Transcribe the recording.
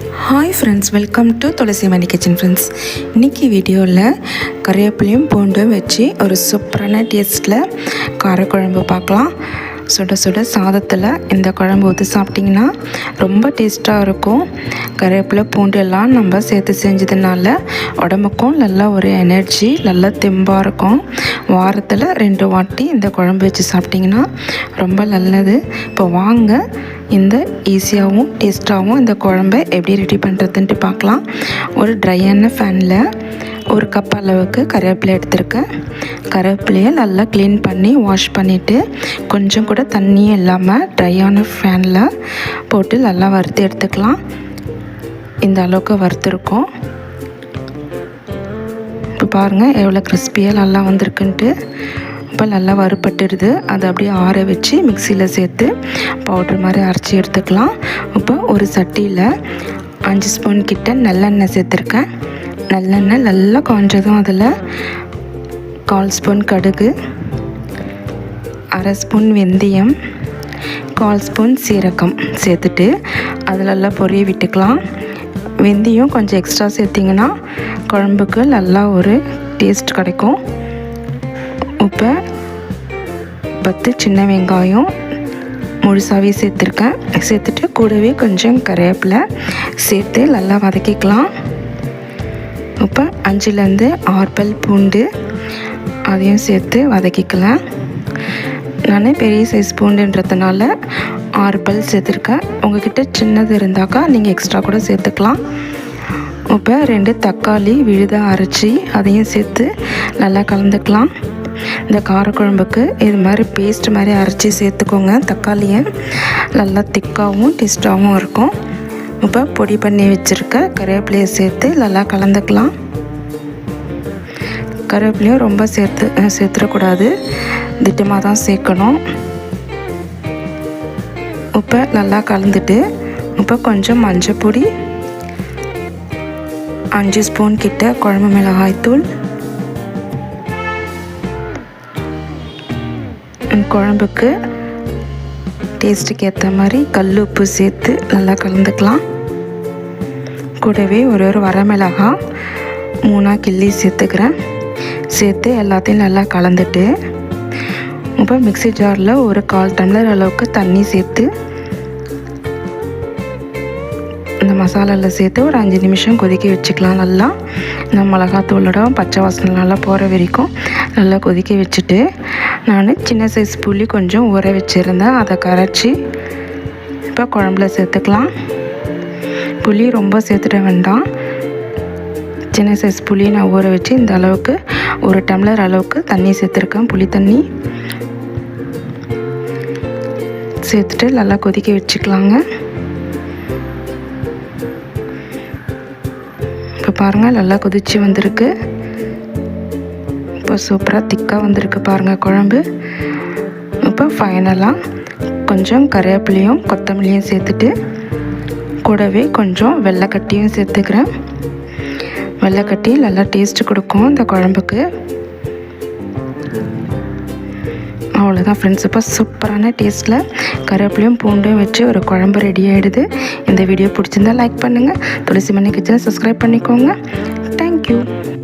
Hi friends welcome to Tulasi Mani kitchen friends இன்றைக்கி வீடியோவில் கறிவேப்பிலையும் பூண்டும் வச்சு ஒரு சூப்பரான டேஸ்ட்டில் காரக்குழம்பு பார்க்கலாம். சுட சுட சாதத்தில் இந்த குழம்பு ஊற்றி சாப்பிட்டிங்கன்னா ரொம்ப டேஸ்ட்டாக இருக்கும். கருவேப்பிலை பூண்டு எல்லாம் நம்ம சேர்த்து செஞ்சதுனால உடம்புக்கும் நல்லா ஒரு எனர்ஜி நல்லா தெம்பாக இருக்கும். வாரத்தில் ரெண்டு வாட்டி இந்த குழம்பு வச்சு சாப்பிட்டிங்கன்னா ரொம்ப நல்லது. இப்போ வாங்க இந்த ஈஸியாகவும் டேஸ்ட்டாகவும் இந்த குழம்பை எப்படி ரெடி பண்ணுறதுன்ட்டு பார்க்கலாம். ஒரு ட்ரையான ஃபேனில் ஒரு கப் அளவுக்கு கருவேப்பிலை எடுத்திருக்கேன். கருவேப்பிலையை நல்லா க்ளீன் பண்ணி வாஷ் பண்ணிவிட்டு கொஞ்சம் கூட தண்ணியும் இல்லாமல் ட்ரையான ஃபேனில் போட்டு நல்லா வறுத்து எடுத்துக்கலாம். இந்த அளவுக்கு வறுத்துருக்கோம். இப்போ பாருங்கள் எவ்வளோ கிறிஸ்பியாக நல்லா வந்திருக்குன்ட்டு. இப்போ நல்லா வறுபட்டுடுது. அதை அப்படியே ஆற வச்சு மிக்சியில் சேர்த்து பவுட்ரு மாதிரி அரைச்சி எடுத்துக்கலாம். இப்போ ஒரு சட்டியில் அஞ்சு ஸ்பூன் கிட்ட நல்லெண்ணெய் சேர்த்துருக்கேன். நல்லெண்ணெய் நல்லா காஞ்சதும் அதில் கால் ஸ்பூன் கடுகு அரை ஸ்பூன் வெந்தயம் கால் ஸ்பூன் சீரகம் சேர்த்துட்டு அதில் நல்லா பொரிய விட்டுக்கலாம். வெந்தயம் கொஞ்சம் எக்ஸ்ட்ரா சேர்த்திங்கன்னா குழம்புக்கு நல்லா ஒரு டேஸ்ட் கிடைக்கும். இப்போ பத்து சின்ன வெங்காயம் முழுசாகவே சேர்த்துருக்கேன். சேர்த்துட்டு கூடவே கொஞ்சம் கருவேப்பிலை சேர்த்து நல்லா வதக்கிக்கலாம். இப்போ அஞ்சுலேருந்து ஆர்பல் பூண்டு அதையும் சேர்த்து வதக்கிக்கலாம். நான் பெரிய சைஸ் பூண்டுன்றதுனால ஆறு பல் சேர்த்துருக்கேன். உங்ககிட்ட சின்னது இருந்தாக்கா நீங்கள் எக்ஸ்ட்ரா கூட சேர்த்துக்கலாம். இப்போ ரெண்டு தக்காளி விழுதாக அரைச்சி அதையும் சேர்த்து நல்லா கலந்துக்கலாம். இந்த காரக்குழம்புக்கு இது மாதிரி பேஸ்ட் மாதிரி அரைச்சி சேர்த்துக்கோங்க. தக்காளியை நல்லா திக்காகவும் டேஸ்ட்டாகவும் இருக்கும். இப்போ பொடி பண்ணி வச்சுருக்க கருவேப்பிலையை சேர்த்து நல்லா கலந்துக்கலாம். கருவேப்பிலையும் ரொம்ப சேர்த்து சேர்த்துடக்கூடாது. திட்டமாக தான் சேர்க்கணும். இப்போ நல்லா கலந்துட்டு இப்போ கொஞ்சம் மஞ்சள் பொடி அஞ்சு ஸ்பூன் கிட்ட குழம்பு மிளகாய்த்தூள் குழம்புக்கு டேஸ்ட்டுக்கு ஏற்ற மாதிரி கல் உப்பு சேர்த்து நல்லா கலந்துக்கலாம். கூடவே ஒரு ஒரு வரமிளகா மூணாக கிள்ளி சேர்த்துக்கிறேன். சேர்த்து எல்லாத்தையும் நல்லா கலந்துட்டு இப்போ மிக்சி ஜாரில் ஒரு கால் டம்ளர் அளவுக்கு தண்ணி சேர்த்து மசாலாவில் சேர்த்து ஒரு அஞ்சு நிமிஷம் கொதிக்க வச்சுக்கலாம். நல்லா இந்த மிளகாத்தூளோட பச்சை வாசனை நல்லா போகிற வரைக்கும் நல்லா கொதிக்க வச்சுட்டு நான் சின்ன சைஸ் புளி கொஞ்சம் ஊற வச்சுருந்தேன். அதை கரைச்சி இப்போ குழம்புல சேர்த்துக்கலாம். புளி ரொம்ப சேர்த்துட வேண்டாம். சின்ன சைஸ் புளி நான் ஊற வச்சு இந்த அளவுக்கு ஒரு டம்ளர் அளவுக்கு தண்ணி சேர்த்துருக்கேன். புளி தண்ணி சேர்த்துட்டு நல்லா கொதிக்க வச்சுக்கலாங்க. இப்போ பாருங்கள் நல்லா கொதிச்சு வந்திருக்கு. இப்போ சூப்பராக திக்காக வந்திருக்கு பாருங்கள் குழம்பு. இப்போ ஃபைனலாக கொஞ்சம் கருவேப்பிலையும் கொத்தமல்லியும் சேர்த்துட்டு கூடவே கொஞ்சம் வெள்ளைக்கட்டியும் சேர்த்துக்கிறேன். வெள்ளைக்கட்டி நல்லா டேஸ்ட்டு கொடுக்கும் இந்த குழம்புக்கு. அவ்வளோதான் ஃப்ரெண்ட்ஸ் இப்போ சூப்பரான டேஸ்ட்டில் கருவேப்பிலையும் பூண்டும் வச்சு ஒரு குழம்பு ரெடி ஆகிடுது இந்த வீடியோ பிடிச்சிருந்தா லைக் பண்ணுங்கள் துளசி மணி கிச்சனை சப்ஸ்கிரைப் பண்ணிக்கோங்க. தேங்க்யூ